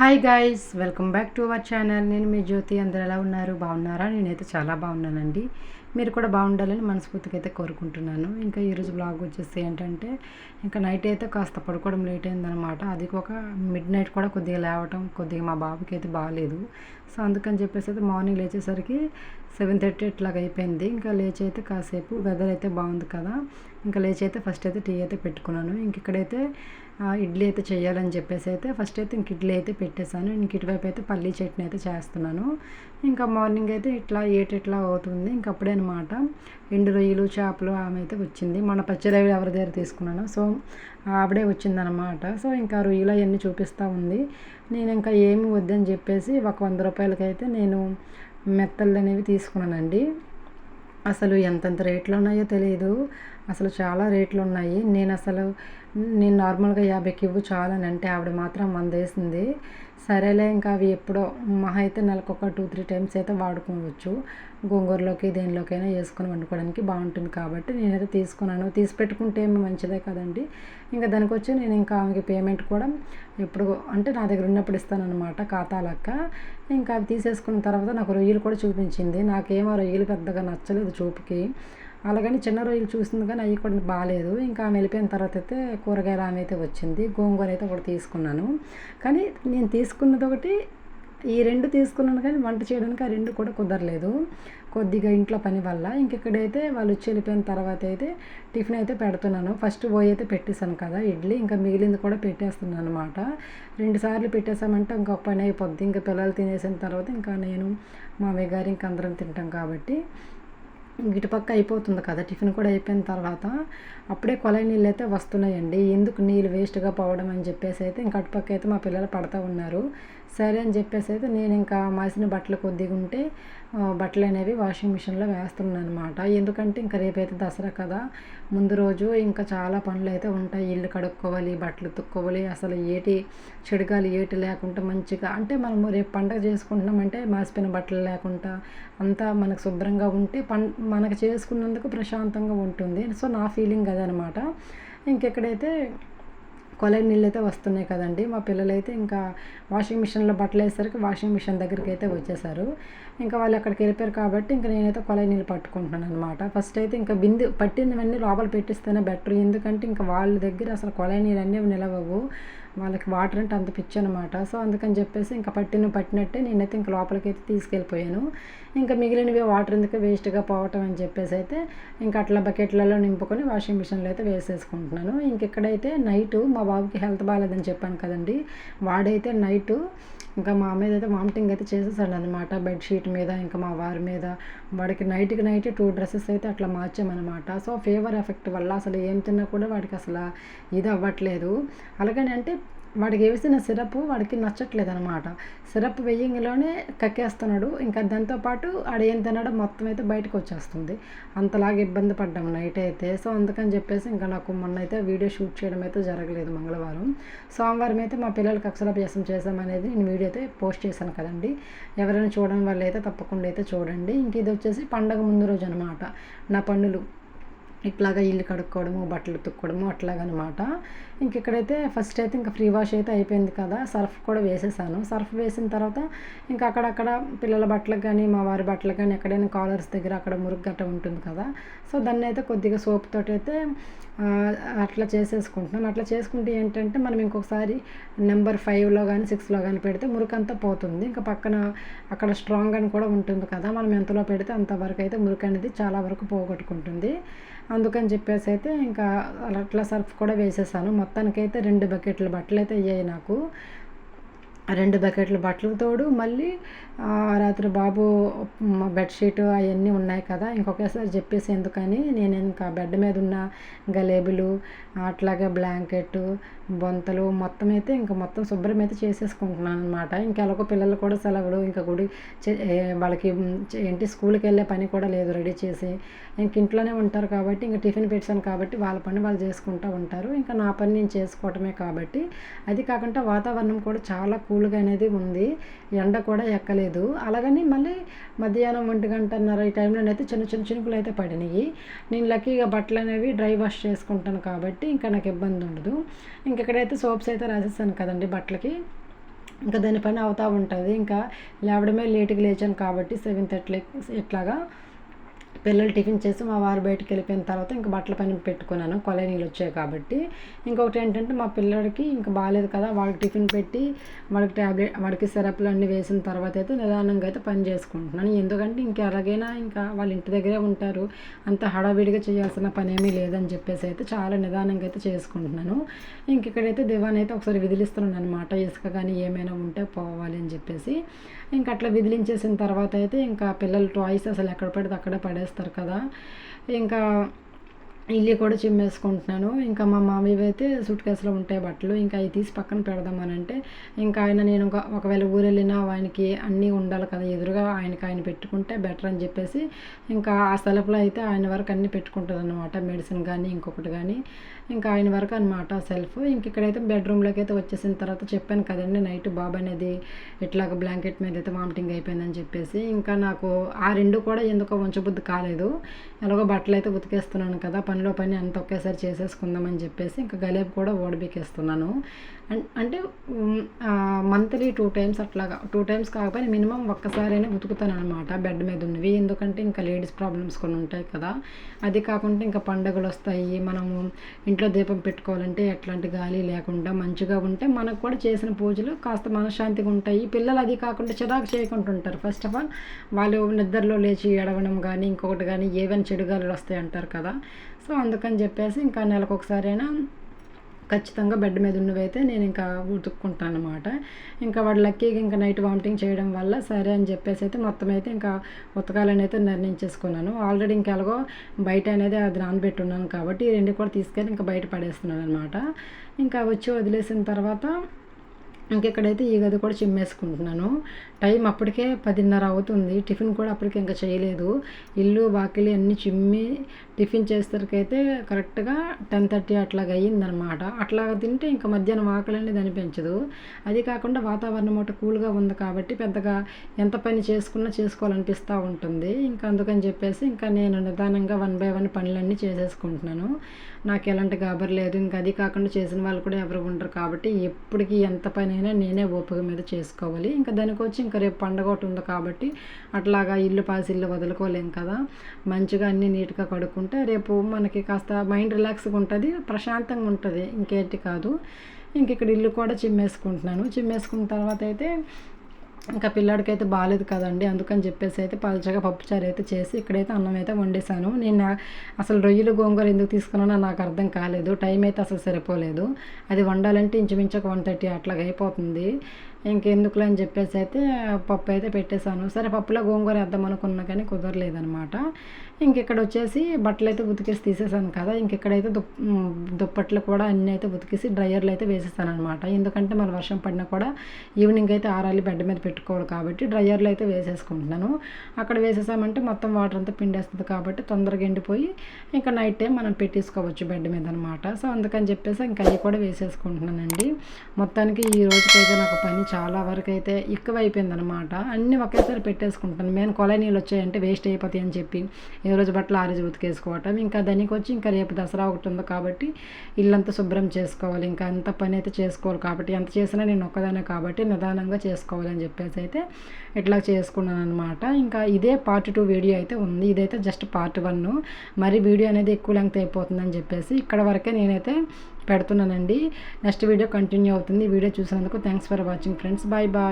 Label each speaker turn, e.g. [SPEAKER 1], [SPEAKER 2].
[SPEAKER 1] Hi guys welcome back to our channel నేను మీ జ్యోతి అందరు ఎలా ఉన్నారు? బాగున్నారా? నేనైతే చాలా బాగున్నానండి. మీరు కూడా బాగుండాలని మనస్ఫూర్తిగా అయితే కోరుకుంటున్నాను. ఇంకా ఈరోజు బ్లాగ్ వచ్చేసి ఏంటంటే ఇంకా నైట్ అయితే కాస్త పడుకోవడం లేట్ అయిందనమాట అది ఒక మిడ్ నైట్ కూడా కొద్దిగా లేవటం కొద్దిగా మా బాబుకి అయితే బాగాలేదు. సో అందుకని చెప్పేసి అయితే మార్నింగ్ లేచేసరికి సెవెన్ థర్టీ ఇట్లాగ అయిపోయింది. ఇంకా లేచి అయితే కాసేపు వెదర్ అయితే బాగుంది కదా. ఇంకా లేచి అయితే ఫస్ట్ అయితే టీ అయితే పెట్టుకున్నాను. ఇంక ఇక్కడైతే ఇడ్లీ అయితే చేయాలని చెప్పేసి అయితే ఫస్ట్ అయితే ఇంక ఇడ్లీ అయితే పెట్టేశాను. ఇంక ఇటువైపు అయితే పల్లీ చట్నీ అయితే చేస్తున్నాను. ఇంకా మార్నింగ్ అయితే ఇట్లా ఏటి ఇట్లా అవుతుంది. ఇంక అప్పుడే అనమాట ఎండు రొయ్యలు చేపలు ఆమె అయితే వచ్చింది. మన పచ్చిరవి ఎవరి దగ్గర తీసుకున్నాను. సో ఆవిడే వచ్చిందనమాట సో ఇంకా రొయ్యలు అవన్నీ చూపిస్తూ ఉంది. నేను ఇంకా ఏమి వద్దని చెప్పేసి ఒక వంద రూపాయలకైతే నేను మెత్తలు అనేవి తీసుకున్నానండి. అసలు ఎంతెంత రేట్లు ఉన్నాయో తెలియదు అసలు చాలా రేట్లు ఉన్నాయి. నేను అసలు నేను నార్మల్గా యాభైకి ఇవ్వు చాలని అంటే ఆవిడ మాత్రం వంద వేసింది సరేలే ఇంకా అవి ఎప్పుడో మహా అయితే నెలకు ఒక టూ త్రీ టైమ్స్ అయితే వాడుకోవచ్చు. గోంగూరలోకి దేనిలోకైనా వేసుకొని వండుకోవడానికి బాగుంటుంది కాబట్టి నేనైతే తీసుకున్నాను. తీసి పెట్టుకుంటే మంచిదే కదండి. ఇంకా దానికి వచ్చి నేను ఇంకా ఆమెకి పేమెంట్ కూడా ఎప్పుడు అంటే నా దగ్గర ఉన్నప్పుడు ఇస్తానన్నమాట ఖాతా లెక్క ఇంకా అవి తీసేసుకున్న తర్వాత నాకు రొయ్యలు కూడా చూపించింది. నాకేమో రొయ్యలు పెద్దగా నచ్చలేదు చూపుకి. అలాగని చిన్న రోజులు చూసింది కానీ అవి కూడా బాగాలేదు. ఇంకా ఆమె వెళ్ళిపోయిన తర్వాత అయితే కూరగాయలు ఆమె అయితే వచ్చింది. గోంగూర అయితే ఒకటి తీసుకున్నాను. కానీ నేను తీసుకున్నది ఒకటి ఈ రెండు తీసుకున్నాను కానీ వంట చేయడానికి ఆ రెండు కూడా కుదరలేదు. కొద్దిగా ఇంట్లో పని వల్ల ఇంకెక్కడైతే వాళ్ళు వచ్చి వెళ్ళిపోయిన తర్వాత అయితే టిఫిన్ అయితే పెడుతున్నాను. ఫస్ట్ పోయి అయితే పెట్టేశాను కదా ఇడ్లీ ఇంకా మిగిలింది కూడా పెట్టేస్తున్నాను అనమాట రెండు సార్లు పెట్టేసామంటే ఇంకొక పని అయిపోద్ది. ఇంకా పిల్లలు తినేసిన తర్వాత ఇంకా నేను మామయ్య గారు ఇంకా అందరం తింటాం కాబట్టి ఇటుపక్క అయిపోతుంది కదా టిఫిన్ కూడా అయిపోయిన తర్వాత అప్పుడే కొలై నీళ్ళు అయితే వస్తున్నాయండి. ఎందుకు నీళ్ళు వేస్ట్గా పోవడం అని చెప్పేసి అయితే ఇంకా అటుపక్క అయితే మా పిల్లలు పడతా ఉన్నారు. సరే అని చెప్పేసి అయితే నేను ఇంకా మాసిన బట్టలు కొద్దిగా ఉంటే బట్టలు అనేవి వాషింగ్ మిషన్లో వేస్తున్నాను అనమాట ఎందుకంటే ఇంకా రేపైతే దసరా కదా ముందు రోజు ఇంకా చాలా పనులు అయితే ఉంటాయి. ఇల్లు కడుక్కోవాలి బట్టలు తుక్కోవాలి అసలు ఏటి చెడుగాలి ఏటి లేకుండా మంచిగా అంటే మనం రేపు పండగ చేసుకుంటున్నామంటే మాసిపోయిన బట్టలు లేకుండా అంతా మనకు శుభ్రంగా ఉంటే పం మనకు చేసుకున్నందుకు ప్రశాంతంగా ఉంటుంది. సో నా ఫీలింగ్ అదనమాట. ఇంకెక్కడైతే కొలై నీళ్ళు అయితే వస్తున్నాయి కదండి. మా పిల్లలైతే ఇంకా వాషింగ్ మిషన్లో బట్టలు వేసరికి వాషింగ్ మిషన్ దగ్గరికి అయితే వచ్చేసారు. ఇంకా వాళ్ళు అక్కడికి వెళ్ళిపోయారు కాబట్టి ఇంకా నేనైతే కొలై నీళ్ళు పట్టుకుంటున్నాను అనమాట ఫస్ట్ అయితే ఇంకా బింది పట్టినవన్నీ లోపల పెట్టిస్తేనే బెటర్. ఎందుకంటే ఇంకా వాళ్ళ దగ్గర అసలు కొలై నీళ్ళు అన్నీ నిలవవు. వాళ్ళకి వాటర్ అంటే అంత పిచ్చి అనమాట సో అందుకని చెప్పేసి ఇంకా పట్టిన పట్టినట్టే నేనైతే ఇంకా లోపలికి అయితే తీసుకెళ్ళిపోయాను. ఇంకా మిగిలినవి వాటర్ ఎందుకు వేస్ట్గా పోవటం అని చెప్పేసి అయితే ఇంకా అట్లా బకెట్లలో నింపుకొని వాషింగ్ మిషన్లో అయితే వేసేసుకుంటున్నాను. ఇంకెక్కడైతే నైటు మా బాబుకి హెల్త్ బాగాలేదని చెప్పాను కదండి. వాడైతే నైటు ఇంకా మా మీద అయితే వామిటింగ్ అయితే చేసేసాడు అనమాట బెడ్షీట్ మీద ఇంకా మా వారి మీద. వాడికి నైట్కి నైట్ టూ డ్రెస్సెస్ అయితే అట్లా మార్చామన్నమాట. సో ఫీవర్ ఎఫెక్ట్ వల్ల అసలు ఏం తిన్నా కూడా వాడికి అసలు ఇది అవ్వట్లేదు. అలాగని అంటే వాడికి వేసిన సిరప్ వాడికి నచ్చట్లేదు అనమాట సిరప్ వెయ్యంగిలోనే కక్కేస్తున్నాడు. ఇంకా దాంతోపాటు ఆడ ఏం తినడం మొత్తం అయితే బయటకు వచ్చేస్తుంది. అంతలాగా ఇబ్బంది పడ్డాం నైట్ అయితే. సో అందుకని చెప్పేసి ఇంకా నాకు మొన్న అయితే వీడియో షూట్ చేయడం అయితే జరగలేదు మంగళవారం. సోమవారం అయితే మా పిల్లలకి అక్షరాభ్యాసం చేసామనేది నేను వీడియో అయితే పోస్ట్ చేశాను కదండి. ఎవరైనా చూడడం వల్ల అయితే తప్పకుండా అయితే చూడండి. ఇంక ఇది వచ్చేసి పండగ ముందు రోజు అనమాట నా పన్నులు. ఇట్లాగా ఇల్లు కడుక్కోవడము బట్టలు తుక్కోవడము అట్లాగనమాట. ఇంక ఇక్కడైతే ఫస్ట్ అయితే ఇంకా ఫ్రీ వాష్ అయితే అయిపోయింది కదా సర్ఫ్ కూడా వేసేసాను. సర్ఫ్ వేసిన తర్వాత ఇంకా అక్కడక్కడ పిల్లల బట్టలకు కానీ మా వారి బట్టలకు కానీ ఎక్కడైనా కాలర్స్ దగ్గర అక్కడ మురుగు గట్ట ఉంటుంది కదా. సో దాన్ని అయితే కొద్దిగా సోప్ తోటి అయితే అట్లా చేసేసుకుంటున్నాను అట్లా చేసుకుంటే ఏంటంటే మనం ఇంకొకసారి నెంబర్ ఫైవ్లో కానీ సిక్స్లో కానీ పెడితే మురుకంతా పోతుంది. ఇంకా పక్కన అక్కడ స్ట్రాంగ్ అని కూడా ఉంటుంది కదా మనం ఎంతలో పెడితే అంతవరకు అయితే మురుకు అనేది చాలా వరకు పోగొట్టుకుంటుంది. అందుకని చెప్పేసి అయితే ఇంకా అట్లా సర్ఫ్ కూడా వేసేసాను. మొత్తానికైతే రెండు బకెట్ల బట్టలు అయితే అయ్యాయి నాకు. రెండు బకెట్ల బట్టలు తోడు మళ్ళీ రాత్రి బాబు బెడ్షీట్ అవన్నీ ఉన్నాయి కదా ఇంకొకసారి చెప్పేసి ఎందుకని నేను ఇంకా బెడ్ మీద ఉన్న గలేబులు అట్లాగే బ్లాంకెట్ బొంతలు మొత్తం అయితే ఇంకా మొత్తం శుభ్రం అయితే చేసేసుకుంటున్నాను అనమాట ఇంకెలాగో పిల్లలు కూడా సెలవులు ఇంకా గుడి వాళ్ళకి ఏంటి స్కూల్కి వెళ్ళే పని కూడా లేదు రెడీ చేసి. ఇంక ఇంట్లోనే ఉంటారు కాబట్టి ఇంకా టిఫిన్ పెట్టాను కాబట్టి వాళ్ళ పని వాళ్ళు చేసుకుంటూ ఉంటారు. ఇంకా నా పని నేను చేసుకోవటమే కాబట్టి. అది కాకుండా వాతావరణం కూడా చాలా కూల్గా అనేది ఉంది. ఎండ కూడా ఎక్కలేదు. అలాగని మళ్ళీ మధ్యాహ్నం ఒంటి గంటన్నర ఈ టైంలోనైతే చిన్న చిన్న చినుకులు అయితే పడినాయి. నేను లక్కీగా బట్టలు అనేవి డ్రై వాష్ చేసుకుంటాను కాబట్టి ఇంకా నాకు ఇబ్బంది ఉండదు ఇంకెక్కడైతే సోప్స్ అయితే రాసేసాను కదండి బట్టలకి ఇంకా దానిపైన అవుతూ ఉంటుంది. ఇంకా లేవడమే లేట్గా లేచాను కాబట్టి సెవెన్ థర్టీ ఇట్లాగా పిల్లలు టిఫిన్ చేసి మా వారు బయటకు వెళ్ళిపోయిన తర్వాత ఇంకా బట్టల పని పెట్టుకున్నాను. కొలనీలు నీళ్ళు వచ్చాయి కాబట్టి. ఇంకొకటి ఏంటంటే మా పిల్లడికి ఇంకా బాగాలేదు కదా వాడికి టిఫిన్ పెట్టి వాడికి ట్యాబ్లెట్ వాడికి సిరప్లు అన్నీ వేసిన తర్వాత అయితే నిదానంగా అయితే పని చేసుకుంటున్నాను. ఎందుకంటే ఇంకా ఎలాగైనా ఇంకా వాళ్ళ ఇంటి దగ్గరే ఉంటారు. అంత హడావిడిగా చేయాల్సిన పని ఏమీ లేదని చెప్పేసి అయితే చాలా నిదానంగా అయితే చేసుకుంటున్నాను. ఇంక ఇక్కడైతే దివాన్ అయితే ఒకసారి విదిలిస్తున్నాను అనమాట ఇసుక కానీ ఏమైనా ఉంటే పోవాలి అని చెప్పేసి. ఇంకా అట్లా విదిలించేసిన తర్వాత అయితే ఇంకా పిల్లలు టాయ్స్ అసలు ఎక్కడ పడితే అక్కడే పడేస్తారు కదా. ఇంకా ఇల్లు కూడా చిమ్మేసుకుంటున్నాను. ఇంకా మా మామయ్య అయితే సూట్ కేసులో ఉంటాయి బట్టలు ఇంకా అవి తీసి పక్కన పెడదామని అంటే ఇంకా ఆయన నేను ఒకవేళ ఊరు వెళ్ళినా ఆయనకి అన్నీ ఉండాలి కదా ఎదురుగా ఆయనకి ఆయన పెట్టుకుంటే బెటర్ అని చెప్పేసి ఇంకా ఆ సెల్ఫ్లో అయితే ఆయన వరకు అన్నీ పెట్టుకుంటుంది అనమాట మెడిసిన్ కానీ ఇంకొకటి కానీ ఇంకా ఆయన వరకు అనమాట సెల్ఫ్. ఇంక ఇక్కడైతే బెడ్రూమ్లోకి అయితే వచ్చేసిన తర్వాత చెప్పాను కదండి నైట్ బాబు అనేది ఇట్లాగ బ్లాంకెట్ మీద అయితే వామిటింగ్ అయిపోయిందని చెప్పేసి ఇంకా నాకు ఆ రెండు కూడా ఎందుకో ఉంచబుద్ధి కాలేదు. ఎలాగో బట్టలు అయితే ఉతికేస్తున్నాను కదా పని పనిలో పని అంత ఒకేసారి చేసేసుకుందామని చెప్పేసి ఇంకా గలేబ్ కూడా ఓడిబికేస్తున్నాను అంటే మంత్లీ టూ టైమ్స్ అట్లాగా టూ టైమ్స్ కాకపోయినా మినిమం ఒక్కసారైనా ఉతుకుతాను అనమాట బెడ్ మీద ఉన్నవి. ఎందుకంటే ఇంకా లేడీస్ ప్రాబ్లమ్స్ కొన్ని ఉంటాయి కదా. అది కాకుండా ఇంకా పండుగలు వస్తాయి. మనము ఇంట్లో దీపం పెట్టుకోవాలంటే ఎట్లాంటి గాలి లేకుండా మంచిగా ఉంటే మనకు కూడా చేసిన పూజలు కాస్త మనశ్శాంతిగా ఉంటాయి. పిల్లలు అది కాకుండా చిరాకు చేయకుండా ఉంటారు. ఫస్ట్ ఆఫ్ ఆల్ వాళ్ళు నిద్రలో లేచి ఎడవడం కానీ ఇంకొకటి కానీ ఏవైనా చెడుగాలు వస్తాయి అంటారు కదా. సో సో అందుకని చెప్పేసి ఇంకా నెలకు ఒకసారైనా ఖచ్చితంగా బెడ్ మీద ఉన్నవైతే నేను ఇంకా ఉతుక్కుంటాను అనమాట ఇంకా వాడు లక్కీగా ఇంకా నైట్ వామిటింగ్ చేయడం వల్ల సరే అని చెప్పేసి అయితే మొత్తం అయితే ఇంకా ఉతకాలని అయితే నిర్ణయించేసుకున్నాను. ఆల్రెడీ ఇంకా ఎలాగో బయట అనేది అది నానబెట్టి ఉన్నాను కాబట్టి ఈ రెండు కూడా తీసుకెళ్ళి ఇంకా బయట పడేస్తున్నాను అనమాట ఇంకా వచ్చి వదిలేసిన తర్వాత ఇంకెక్కడైతే ఈ గది కూడా చిమ్మేసుకుంటున్నాను. టైం అప్పటికే పదిన్నర అవుతుంది. టిఫిన్ కూడా అప్పటికే ఇంకా చేయలేదు. ఇల్లు వాకిలి అన్నీ చిమ్మి టిఫిన్ చేసేసరికైతే కరెక్ట్గా టెన్ థర్టీ అట్లాగా అయ్యిందనమాట అట్లా తింటే ఇంకా మధ్యాహ్నం ఆకలి అనేది అనిపించదు. అది కాకుండా వాతావరణం ఒకటి కూల్గా ఉంది కాబట్టి పెద్దగా ఎంత పని చేసుకున్నా చేసుకోవాలనిపిస్తూ ఉంటుంది. ఇంకా అందుకని చెప్పేసి ఇంకా నేను నిదానంగా వన్ బై వన్ పనులన్నీ చేసేసుకుంటున్నాను. నాకు ఎలాంటి గాబర్ లేదు. ఇంకా అది కాకుండా చేసిన వాళ్ళు కూడా ఎవరు ఉండరు కాబట్టి ఎప్పటికీ ఎంత పని అయినా నేనే ఓపిక మీద చేసుకోవాలి. ఇంకా దానికి వచ్చి ఇంకా రేపు పండగ ఒకటి ఉంది కాబట్టి అట్లాగా ఇల్లు పాసి ఇల్లు వదులుకోలేం కదా. మంచిగా అన్నీ నీట్గా కడుక్కుంటే రేపు మనకి కాస్త మైండ్ రిలాక్స్గా ఉంటుంది ప్రశాంతంగా ఉంటుంది. ఇంకేంటి కాదు. ఇంక ఇక్కడ ఇల్లు కూడా చిమ్మేసుకుంటున్నాను. చిమ్మేసుకున్న తర్వాత అయితే ఇంకా పిల్లాడికి అయితే బాగాలేదు కదండి. అందుకని చెప్పేసి అయితే పలచగా పప్పుచారు అయితే చేసి ఇక్కడైతే అన్నం అయితే వండేసాను నేను అసలు రొయ్యలు గోంగూర ఎందుకు తీసుకున్నానో నాకు అర్థం కాలేదు. టైం అయితే అసలు సరిపోలేదు. అది వండాలంటే ఇంచుమించు ఒక వన్ థర్టీ అట్లాగ అయిపోతుంది. ఇంకెందుకులే అని చెప్పేసి అయితే పప్పు అయితే పెట్టేశాను. సరే పప్పులో గోంగూర వేద్దాం అనుకున్నా కానీ కుదరలేదనమాట ఇంకెక్కడ వచ్చేసి బట్టలు అయితే ఉతికేసి తీసేసాను కదా. ఇంకెక్కడైతే దుప్ దుప్పట్లు కూడా అన్నీ అయితే ఉతికేసి డ్రయర్లు అయితే వేసేసాను అనమాట ఎందుకంటే మన వర్షం పడినా కూడా ఈవినింగ్ అయితే ఆరాలి బెడ్ మీద పెట్టుకోవాలి కాబట్టి డ్రయర్లు అయితే వేసేసుకుంటున్నాను. అక్కడ వేసేసామంటే మొత్తం వాటర్ అంతా పిండేస్తుంది కాబట్టి తొందరగా ఎండిపోయి ఇంకా నైట్ టైం మనం పెట్టేసుకోవచ్చు బెడ్ మీద అనమాట సో అందుకని చెప్పేసి ఇంకా అవి కూడా వేసేసుకుంటున్నానండి. మొత్తానికి ఈ రోజుకైతే నాకు పని చాలా వరకు అయితే ఎక్కువ అనమాట అన్నీ ఒకేసారి పెట్టేసుకుంటాను. మేము కొల నీళ్ళు వచ్చాయంటే వేస్ట్ అయిపోతాయి అని చెప్పి ఏ రోజు బట్టలు ఆ రోజు ఉతికేసుకోవటం ఇంకా దానికి వచ్చి ఇంకా రేపు దసరా ఒకటి ఉంది కాబట్టి ఇల్లంతా శుభ్రం చేసుకోవాలి. ఇంకా అంత పని అయితే చేసుకోవాలి కాబట్టి ఎంత చేసినా నేను ఒక్కదానే కాబట్టి నిదానంగా చేసుకోవాలని చెప్పేసి అయితే ఇట్లా చేసుకున్నాను అనమాట ఇంకా ఇదే పార్ట్ టూ వీడియో అయితే ఉంది. ఇదైతే జస్ట్ పార్ట్ వన్ మరి వీడియో అనేది ఎక్కువ లెంగ్త్ అయిపోతుందని చెప్పేసి ఇక్కడ వరకే నేనైతే పెడుతున్నానండి. నెక్స్ట్ వీడియో కంటిన్యూ అవుతుంది. ఈ వీడియో చూసినందుకు thanks for watching friends. Bye bye.